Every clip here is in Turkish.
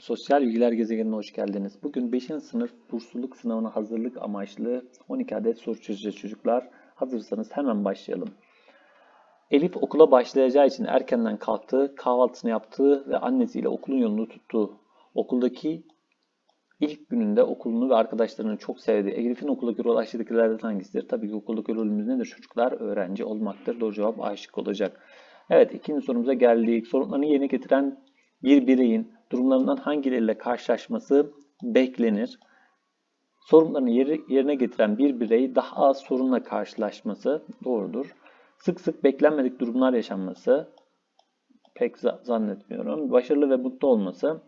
Sosyal Bilgiler Gezegenine hoş geldiniz. Bugün 5. sınıf bursluluk sınavına hazırlık amaçlı 12 adet soru çözeceğiz çocuklar. Hazırsanız hemen başlayalım. Elif okula başlayacağı için erkenden kalktı, kahvaltısını yaptı ve annesiyle okulun yolunu tuttu. Okuldaki ilk gününde okulunu ve arkadaşlarını çok sevdi. Elif'in okuldaki rol aşağıdakilerden hangisidir? Tabii ki okuldaki rolümüz nedir çocuklar? Öğrenci olmaktır. Doğru cevap aşık olacak. Evet ikinci sorumuza geldik. Sorunlarını yerine getiren bir bireyin durumlarından hangileriyle karşılaşması beklenir? Sorunlarını yeri- yerine getiren bir birey daha az sorunla karşılaşması doğrudur. Sık sık beklenmedik durumlar yaşanması pek za- zannetmiyorum. Başarılı ve mutlu olması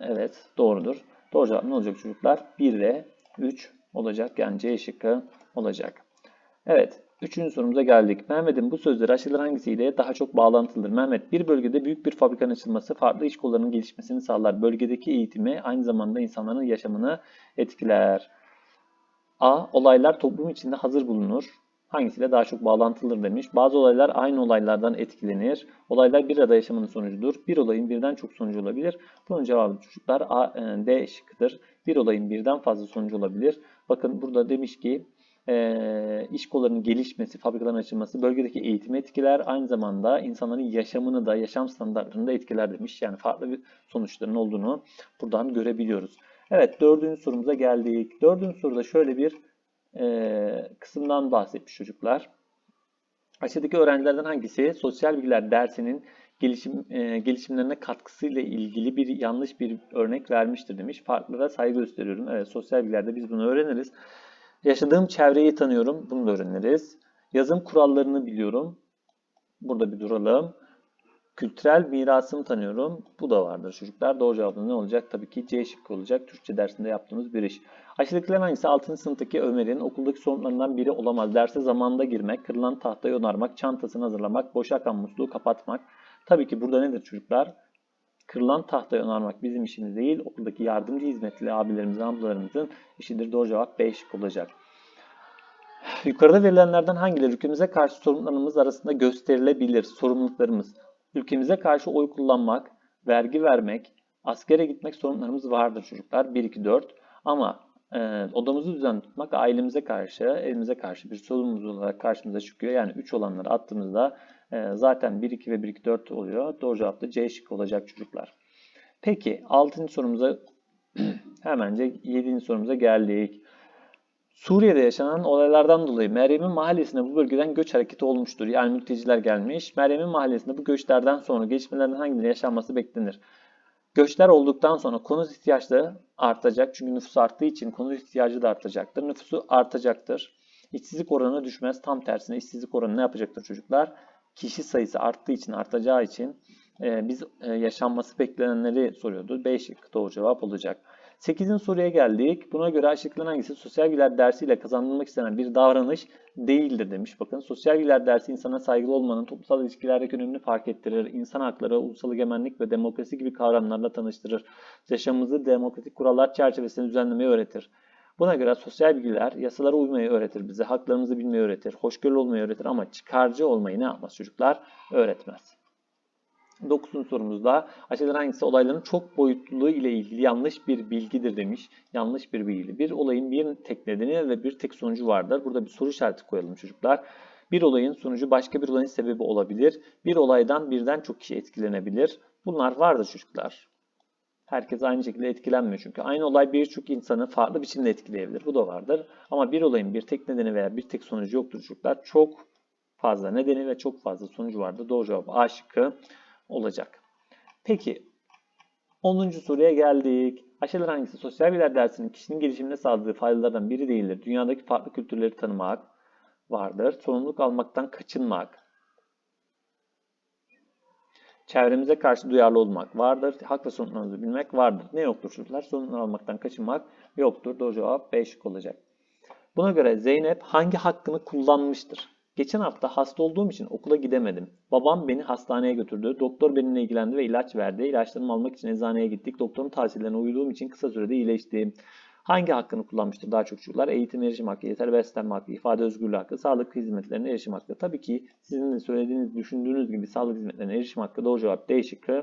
evet doğrudur. Doğru cevap ne olacak çocuklar? 1 ve 3 olacak. Yani C şıkkı olacak. Evet. Üçüncü sorumuza geldik. Mehmet'in bu sözleri aşağıdakiler hangisiyle daha çok bağlantılıdır? Mehmet, bir bölgede büyük bir fabrikanın açılması farklı iş kollarının gelişmesini sağlar. Bölgedeki eğitimi aynı zamanda insanların yaşamını etkiler. A. Olaylar toplum içinde hazır bulunur. Hangisiyle daha çok bağlantılıdır demiş. Bazı olaylar aynı olaylardan etkilenir. Olaylar bir arada yaşamanın sonucudur. Bir olayın birden çok sonucu olabilir. Bunun cevabı çocuklar A, e, D şıkkıdır. Bir olayın birden fazla sonucu olabilir. Bakın burada demiş ki e, iş kollarının gelişmesi, fabrikaların açılması bölgedeki eğitimi etkiler. Aynı zamanda insanların yaşamını da, yaşam standartlarını da etkiler demiş. Yani farklı bir sonuçların olduğunu buradan görebiliyoruz. Evet dördüncü sorumuza geldik. Dördüncü soruda şöyle bir e, kısımdan bahsetmiş çocuklar. Aşağıdaki öğrencilerden hangisi sosyal bilgiler dersinin gelişim e, gelişimlerine katkısıyla ilgili bir yanlış bir örnek vermiştir demiş. Farklılara saygı gösteriyorum. Evet sosyal bilgilerde biz bunu öğreniriz. Yaşadığım çevreyi tanıyorum. Bunu da öğreniriz. Yazım kurallarını biliyorum. Burada bir duralım. Kültürel mirasımı tanıyorum. Bu da vardır çocuklar. Doğru cevabımız ne olacak? Tabii ki C şıkkı olacak. Türkçe dersinde yaptığımız bir iş. Aşağıdakilerin hangisi 6. sınıftaki Ömer'in okuldaki sorunlarından biri olamaz? Derse zamanında girmek, kırılan tahtayı onarmak, çantasını hazırlamak, boş akan musluğu kapatmak. Tabii ki burada nedir çocuklar? Kırılan tahtayı onarmak bizim işimiz değil. Okuldaki yardımcı hizmetli abilerimizin, ablalarımızın işidir. Doğru cevap B şıkkı olacak. Yukarıda verilenlerden hangileri ülkemize karşı sorumluluklarımız arasında gösterilebilir? Sorumluluklarımız. Ülkemize karşı oy kullanmak, vergi vermek, askere gitmek sorumluluklarımız vardır çocuklar. 1, 2, 4. Ama e, odamızı düzenli tutmak ailemize karşı, elimize karşı bir sorumluluğumuz olarak karşımıza çıkıyor. Yani 3 olanları attığımızda e, zaten 1, 2 ve 1, 2, 4 oluyor. Doğru cevap da C şıkkı olacak çocuklar. Peki 6. sorumuza hemence 7. sorumuza geldik. Suriye'de yaşanan olaylardan dolayı Meryem'in mahallesine bu bölgeden göç hareketi olmuştur. Yani mülteciler gelmiş. Meryem'in mahallesinde bu göçlerden sonra gelişmelerden hangileri yaşanması beklenir? Göçler olduktan sonra konut ihtiyaçları artacak. Çünkü nüfus arttığı için konut ihtiyacı da artacaktır. Nüfusu artacaktır. İşsizlik oranı düşmez. Tam tersine işsizlik oranı ne yapacaktır çocuklar? Kişi sayısı arttığı için, artacağı için e, biz e, yaşanması beklenenleri soruyordu. B şıkkı doğru cevap olacak. 8. soruya geldik. Buna göre aşağıdakilerin hangisi sosyal bilgiler dersiyle kazanılmak istenen bir davranış değildir demiş. Bakın sosyal bilgiler dersi insana saygılı olmanın toplumsal ilişkilerdeki önemini fark ettirir. İnsan hakları, ulusal egemenlik ve demokrasi gibi kavramlarla tanıştırır. Yaşamımızı demokratik kurallar çerçevesinde düzenlemeyi öğretir. Buna göre sosyal bilgiler yasalara uymayı öğretir bize, haklarımızı bilmeyi öğretir, hoşgörülü olmayı öğretir ama çıkarcı olmayı ne yapmaz çocuklar? Öğretmez. 9. sorumuzda aşağıdan hangisi olayların çok boyutluluğu ile ilgili yanlış bir bilgidir demiş. Yanlış bir bilgi. Bir olayın bir tek nedeni ve bir tek sonucu vardır. Burada bir soru işareti koyalım çocuklar. Bir olayın sonucu başka bir olayın sebebi olabilir. Bir olaydan birden çok kişi etkilenebilir. Bunlar vardır çocuklar. Herkes aynı şekilde etkilenmiyor çünkü. Aynı olay birçok insanı farklı biçimde etkileyebilir. Bu da vardır. Ama bir olayın bir tek nedeni veya bir tek sonucu yoktur çocuklar. Çok fazla nedeni ve çok fazla sonucu vardır. Doğru cevap A şıkkı olacak. Peki 10. soruya geldik. Aşağıdakiler hangisi sosyal bilgiler dersinin kişinin gelişimine sağladığı faydalardan biri değildir? Dünyadaki farklı kültürleri tanımak vardır. Sorumluluk almaktan kaçınmak. Çevremize karşı duyarlı olmak vardır. Hak ve sorumluluklarımızı bilmek vardır. Ne yoktur çocuklar? Sorumluluk almaktan kaçınmak yoktur. Doğru cevap B şık olacak. Buna göre Zeynep hangi hakkını kullanmıştır? Geçen hafta hasta olduğum için okula gidemedim. Babam beni hastaneye götürdü. Doktor benimle ilgilendi ve ilaç verdi. İlaçlarımı almak için eczaneye gittik. Doktorun tavsiyelerine uyduğum için kısa sürede iyileştim. Hangi hakkını kullanmıştır daha çok çocuklar? Eğitim erişim hakkı, yeterli beslenme hakkı, ifade özgürlüğü hakkı, sağlık hizmetlerine erişim hakkı. Tabii ki sizin de söylediğiniz, düşündüğünüz gibi sağlık hizmetlerine erişim hakkı doğru cevap D şıkkı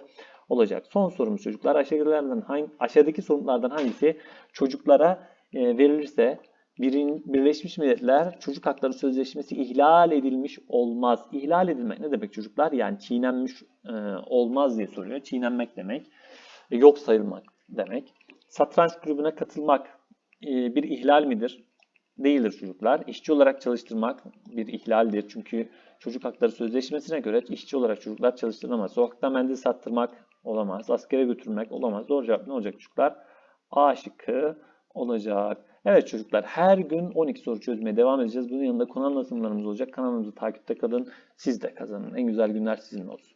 olacak. Son sorumuz çocuklar. Aşağıdakilerden hangi, aşağıdaki sorunlardan hangisi çocuklara e, verilirse Birin, Birleşmiş Milletler Çocuk Hakları Sözleşmesi ihlal edilmiş olmaz. İhlal edilmek ne demek çocuklar? Yani çiğnenmiş e, olmaz diye soruyor. Çiğnenmek demek. E, yok sayılmak demek. Satranç kulübüne katılmak e, bir ihlal midir? Değildir çocuklar. İşçi olarak çalıştırmak bir ihlaldir. Çünkü Çocuk Hakları Sözleşmesi'ne göre işçi olarak çocuklar çalıştırılamaz. Sokakta mendil sattırmak olamaz. Askere götürmek olamaz. Doğru cevap ne olacak çocuklar? A şıkkı olacak. Evet çocuklar her gün 12 soru çözmeye devam edeceğiz. Bunun yanında konu anlatımlarımız olacak. Kanalımızı takipte kalın. Siz de kazanın. En güzel günler sizin olsun.